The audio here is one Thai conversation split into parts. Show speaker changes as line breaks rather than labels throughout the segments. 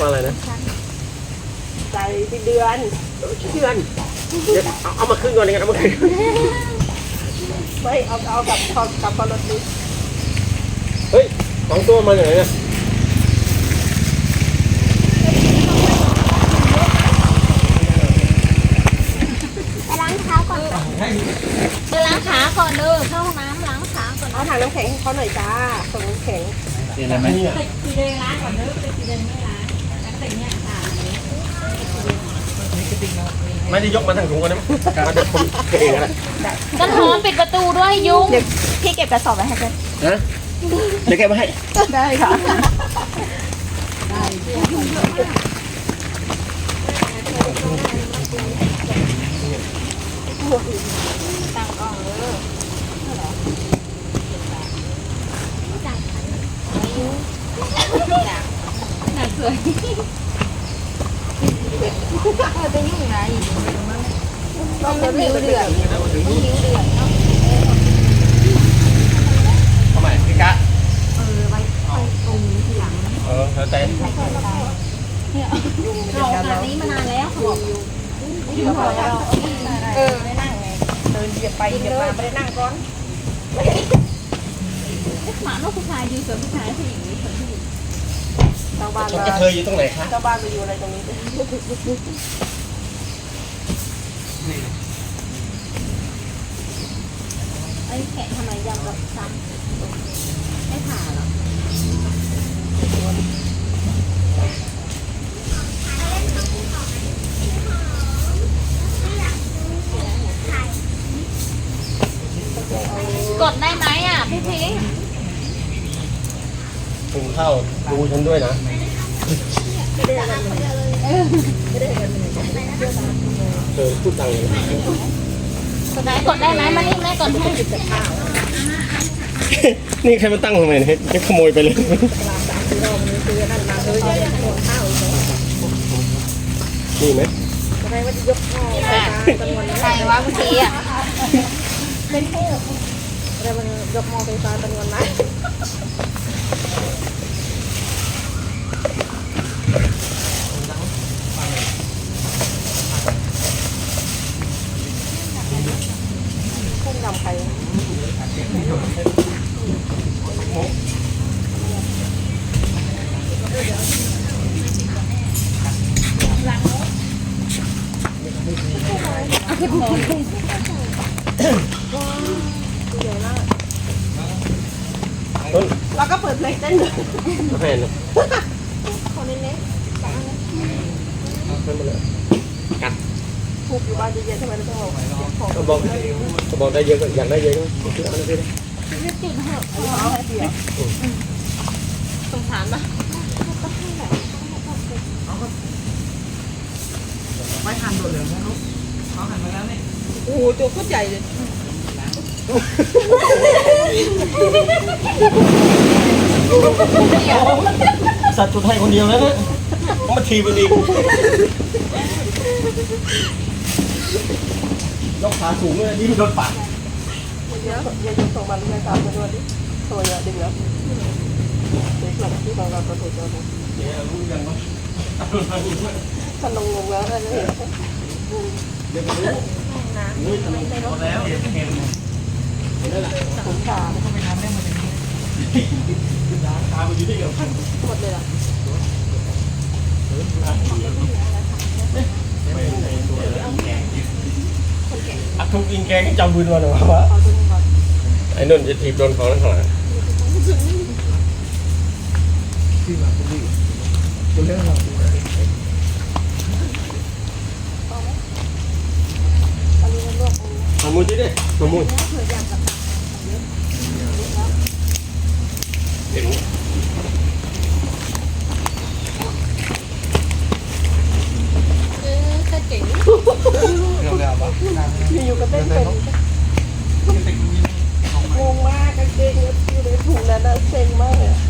ว่าอะไรนะ
ใจที่เดือน
เชื่อนเดี๋ยวเอาเอามาขึ้นก่อนเลยกันเอามาขึ้น
ไม่เอาเอากับกับกับปลาดิ
เฮ้ยสองตัวมาจากไหนเนี่ย
ไปล้างเท้าก่อนไปล้างขาก่อนเด้อเข้าห้องน้ำล้างขาก่อน
เอาถังน้ำแข็งให้เขาหน่อยจ้าส่งน้ำแข็ง
เห็นไหมเนี่ย
ทีเดินล้างก่อนเด้อไปทีเดินไม่ล้าง
ไม่ได้ยกมาทางถุงกันนะมันจะคนเองนะ
ต้นหอมปิดประตูด้วยยุง
เดี๋ยวพี่เก็บกระสอบไว้ให้กัน
นะเดี๋ยวแกมาให้
ได้ค่ะ
จะยุ่งนะอีก
ต้องเดือดเดือด
ทำไมพี่กะ
เออไว้ตรงนี้ทีหลัง
เออแล้วแต่
เราแบบนี้มานานแล้วเขาบอกอยู่ยุ่งพอแล้ว
เออไม่นั่งไงเดินเหยียบไปเหยียบมาไม่ได้นั่งก่อน
หมาลูกผู้ชายยืนสวนผู้ชายผู้หญิง ยืนส่วนผู้หญิง
ชาวบ้าน
ชม
มาก
ระเทยอยู่ตรงไหนคะ
ชาวบ้านไปอยู่อะไรตรงนี้
ไอ้แขกทำไมยังแบบซ้ำไม่ผ่าหรอ กดได้ไหมอะพี่พิงค์
ถุงเข้า ดูฉันด้วยนะเออพูดดังเลยนะ
กดได้กดได้ไหมมานี่แม่กดให้
นี่ใครมาตั้งทำไมเนี่ยจะขโมยไปเลยนี่ไหม
อะไรว่าจะยกหม้อไฟฟ้าจำนวน
ใครวะเมื่อกี้อะ
อะไรมันยกหม้อไฟฟ้าจำนวนไหนพุ่งดำใคร
ต้น
แล้วก็เปิดเพลงเต้นเลย
แผ่นนะ
คนนี้เล็ก
ขึ้นมาเลยกัด
ถูกอยู่บ้านเย็นๆทำไมเราต้องเอาของ
ก็บอกก็บอกได้เยอะก็อยากได้เยอะก็ซื้ออันนั้นไปเลย
เอาให้เสีย
สงสารปะ
ไม่ทันโดนเหลืองนะลูกเขาหันมาแล้วนี่
โอ้โหตัวโคตรใหญ่เลย
สัตว์จุดให้คนเดียวแล้วเนะมาทีมันอีกยกขาสูงเลยนี่โดนปาก
เดี๋ยวเดี๋ยวจะส่งมาเลยตามมาด้วยดิตัวเยอะดึงแล้วเด็กหลังที่ของเราตัวถูกตัวนึง
เดี๋ยวรู้ยังว่า
ท่านลงลงแล้วนะไรเนี่ย
เดี๋ยวไปรู้รู้ำไม
หมดแล้วเห็น
ผมขา
ทำไมทำได้มาอย่างนี้
ตาไปอยู่ที่เดียวกัน
หมดเลยล่ะ
อัดทุกอิงแกงจำบุญมาหน่อวะ
เอาตัวนี้ก่อน
ไอ้นุ่นจะถีบโดนของนั่นข้างหลัง
ที่มาคุณดีคุณเรื่องเราดู
นนี้มันลวก
มามุดดิมามุดเห็น
เออก็เจ๋ ง
เรื่องแล้วปะ
อยู่กับเต้นเป็นงงมากกางเกงอยู่ในถุงนั้นเซ็งมากเลยโด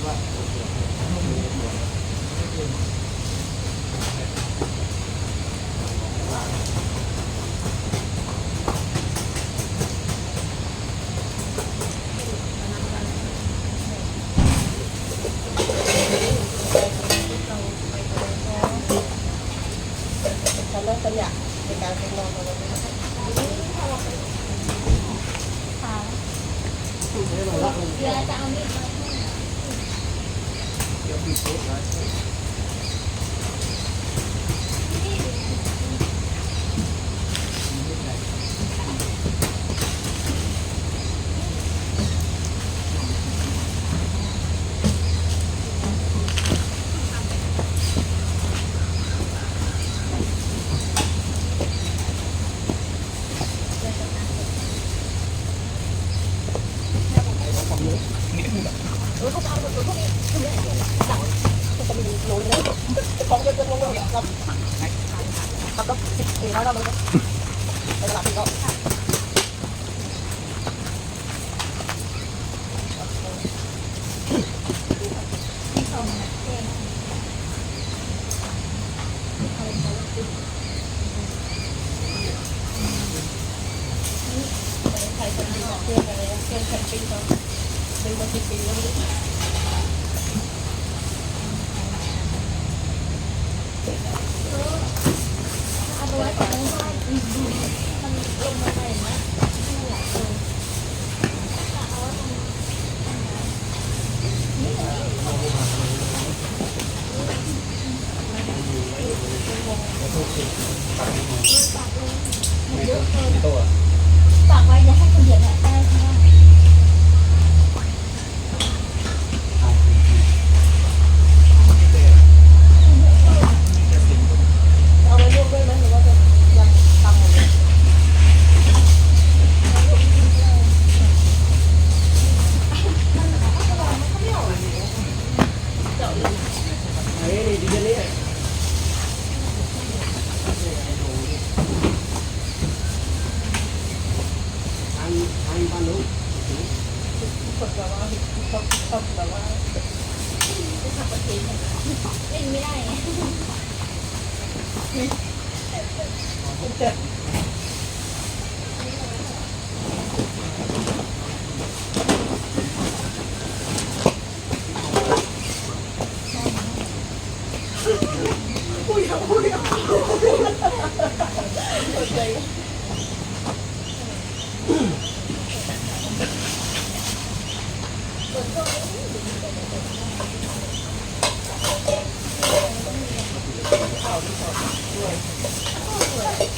これ。dito. 给他让 nó ra, mình sẽ?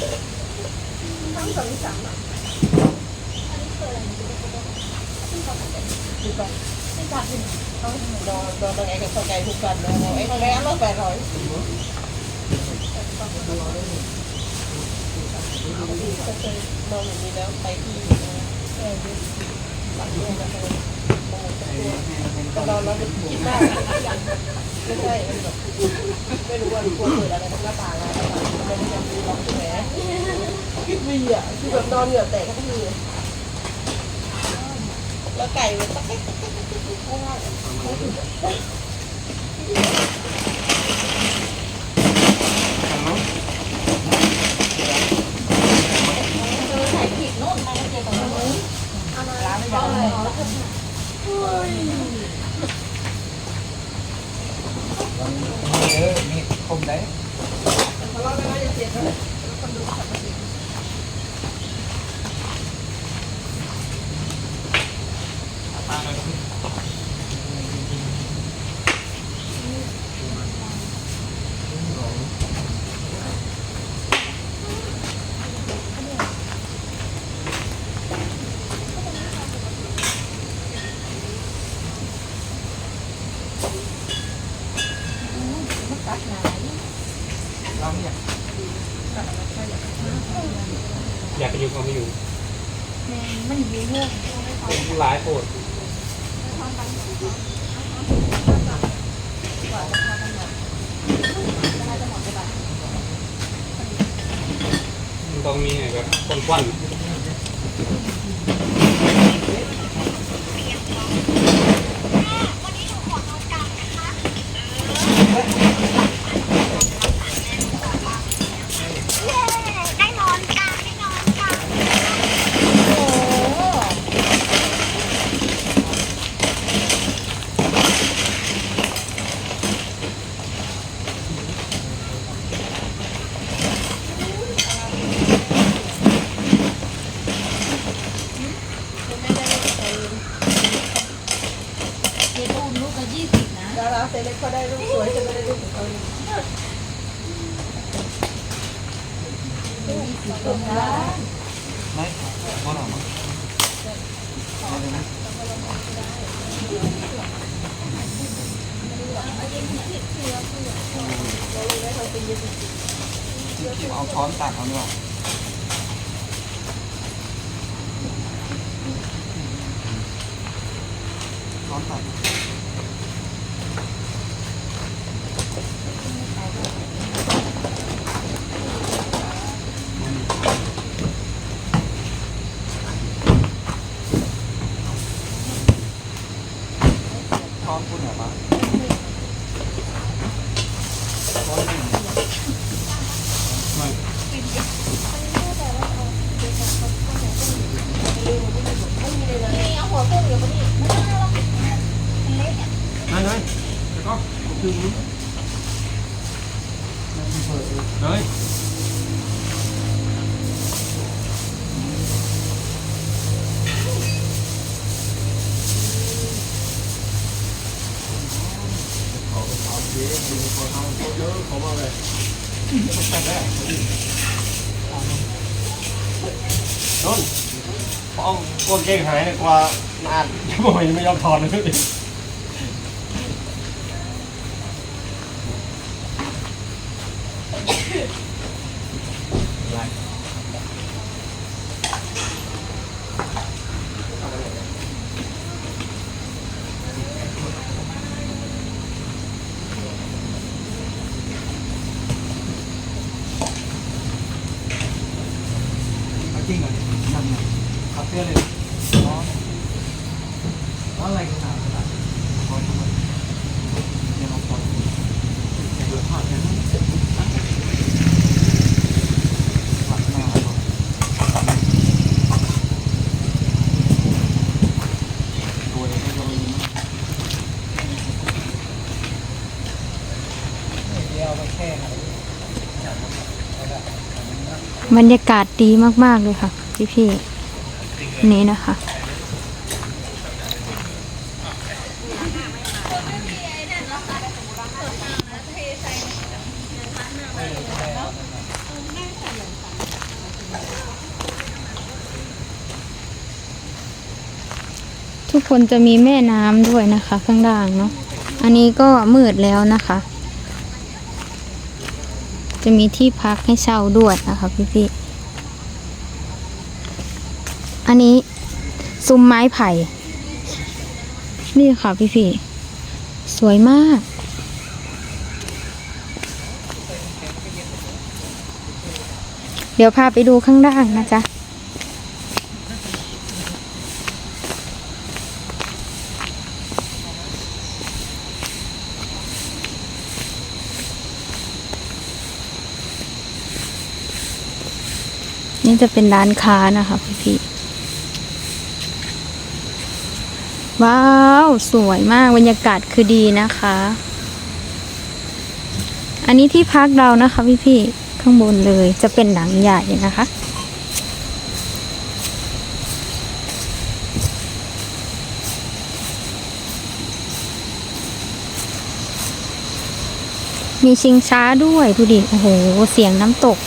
Đồ
đồ ngày sau ngày cũng cần rồi, em bé nó
về rồi. Đâu mình đi đâu, tay đi. Bạn đi đâu? Cái đó nó được
ไม่
ใช่ไม่รู้ว่าควรเปิด
อะไร
ห
น้าต่าง
อะ
ไร
ไม่รู้จะรู้ล็อกใช่ไหมคิดวีอะคือแบบนอนเหงื่อแตกก็คื
อ
แล้วไก่มัน
ตักเอามาล้างไม่ได้
Thank you. มั
นอยู่เรื่
อ
ง
หลายโปรดมันต้องมีแบบคนควัน
เจ๊ตูนลูกก็ยี่สิบนะ
ดาราเซเลบเขาได้รูปสวยจะไม่ได้รูปของเขาเลย
ยี่สิบคนละ
ไม่พอหรอมั้งเอาเลยนะ เอาช้อนตักเอาดีกว่าช้อนตักช้อนพูดหน่อยปะช้อนหนึ่ง
ไม่
นี่ เอาหัวกุ้งอยู่บน นานจะ
บอเลยนุ่นพอเอาก้นเก่งหายกว่ายังไม่ยอมถอนเลย
เอาจริงเหรอทำไงขับเสื้อเลยร้อนร้อนอะไรกันหนาขนาดนี้ร้อนทำไมเดี๋ยวเราขอเดี๋ยวผัดกันนะผัดหน้าก่อนตัวเองก็จะมีเดี๋ยวเอาไปแช่ไหน
บรรยากาศดีมาก ๆ เลยค่ะ พี่ๆนี้นะคะ ทุกคนจะมีแม่น้ำด้วยนะคะ ข้างล่างเนาะอันนี้ก็มืดแล้วนะคะ จะมีที่พักให้เช่าด้วยนะคะพี่ๆอันนี้ซุ้มไม้ไผ่ นี่ค่ะพี่ๆสวยมาก เดี๋ยวพาไปดูข้างล่างนะจ๊ะ นี่จะเป็นร้านค้านะคะพี่พี่ว้าว สวยมากบรรยากาศคือดีนะคะ อันนี้ที่พักเรานะคะพี่พี่ข้างบนเลยจะเป็นหลังใหญ่นะคะมีชิงช้าด้วยดูดิ โอ้โห เสียงน้ำตก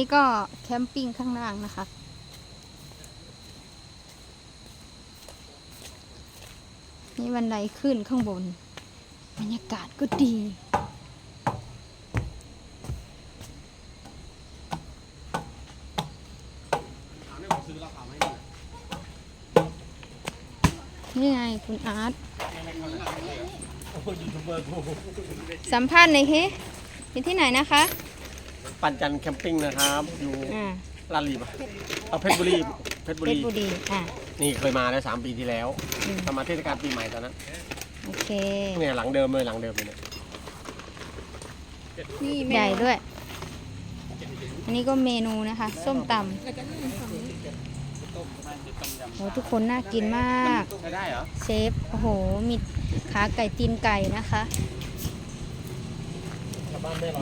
นี้ก็แคมปิ้งข้างล่างนะคะ นี่บันไดขึ้นข้างบน บรรยากาศก็ดีนี่ไงคุณอาร์ตสัมภาษณ์หน่อยคิอยู่ที่ไหนนะคะ
ปันจันทร์แคมปิ้งนะครับ อยู่
อ่า
ลาดลีปะเอาเพชรบุรีเพชรบุ
เพช
รี
รบุรีอ่า
นี่เคยมาแล้วสามปีที่แล้ว
อืม
ทำมาเทศกาลปีใหม่ตอนนั้น
โอเค
เนี่ยหลังเดิมเลยหลังเดิมเลยเนี่ย
นี่
ใหญ่ด้วย อันนี้ก็เมนูนะคะ ส้มตำโอ้ทุกคนน่ากินมาก
ไม่ได้เหรอ
เชฟโอ้โหมีขาไก่ตีนไก่นะคะ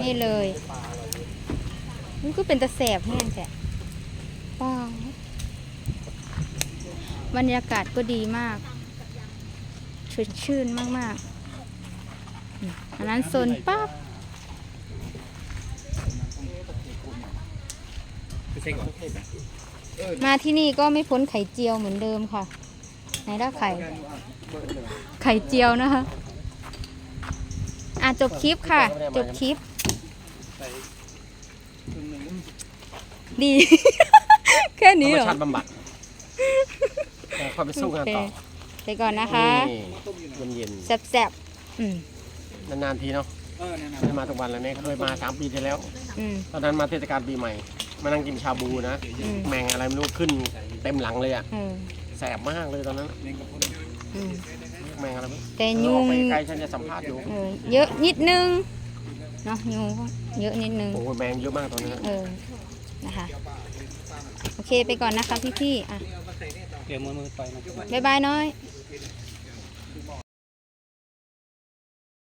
นี่เลย มันก็เป็นตะแสบแห้งแท้ว้าวบรรยากาศก็ดีมากชื่นชื่นมากๆ อันนั้นโซนปั๊บมาที่นี่ก็ไม่พ้นไข่เจียวเหมือนเดิมค่ะ ไหนล่ะไข่ ไข่เจียวนะคะ อะจบคลิปค่ะ จบคลิป ดี แค่นี้
ธรร
เห
ม
รอ
ชาติบำบัดแล้วค่อยไปสู้งานต่อ
โอเคไปก่อนนะคะ
นี่เย็น
แซ่บๆอืม
ๆนานๆทีเนาะ
เออเนี่ยนะ
ไม่ได้มาทุกวันแล้วเนี่ยเคยมาสามปีที่แล้ว
อืม
ตอนนั้นมาเทศกาลปีใหม่ มานั่งกินชาบูนะ
อืม
แมงอะไรไม่รู้ขึ้นเต็มหลังเลยอะ
เออ
แสบมากเลยตอนนั้น
อืม
แมงอะไรไม่รู้
แต่ยุง
ออกไปไกลฉันจะสัมภาษณ์อยู่
เออเยอะนิดนึงเนาะยุงก็เยอะนิดนึง
โอ้โหแมงเยอะมากตอนนั้น
เออ นะคะ โอเคไปก่อนนะคะพี่ๆอะ
เดี๋ยวมือมือไปนะ
บ๊ายบายน้อย